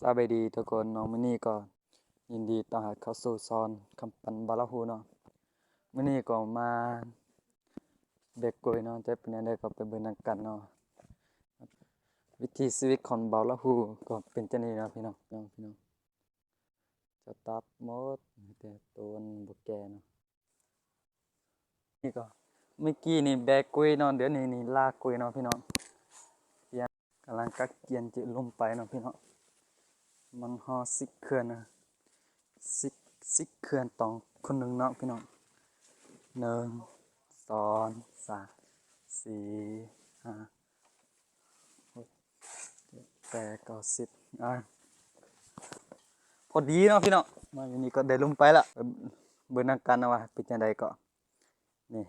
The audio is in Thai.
สวัสดีทุกคนเนาะมื้อนี้ก็ยินดีต้อนรับเข้าสู่ซอนคำปันบาลาฮูเนาะมื้อนี้ก็มาเบกกวยเนาะจะเป็นจั่งใดก็ไปเบิ่งนกันเนาะวิถีชีวิตของบาลาฮูก็เป็นจังนี้เนาะพี่น้องพี่น้องจะตัดมดแต่ต้นบ่แกเนาะนี่ก็เมื่อกี้นี่แบกกล้วยเนาะเดี๋ยวนี้นี่ลากกล้วยเนาะพี่น้องเกียนกำลังกักเกียนจิลงไปเนาะพี่น้อง มันฮอสิกเขื่อนนะสิกสิกเขื่อนตองคนหนึ่งเนาะพี่น้องหนึ่งสองสามสี่ห้าหกเจ็ดแปดเก้าสิบอะพอดีเนาะพี่น้องมาอยู่นี่ก็ได้ลงไปละเบิ่งนักกันนะว่าเป็นจังไดก็นี่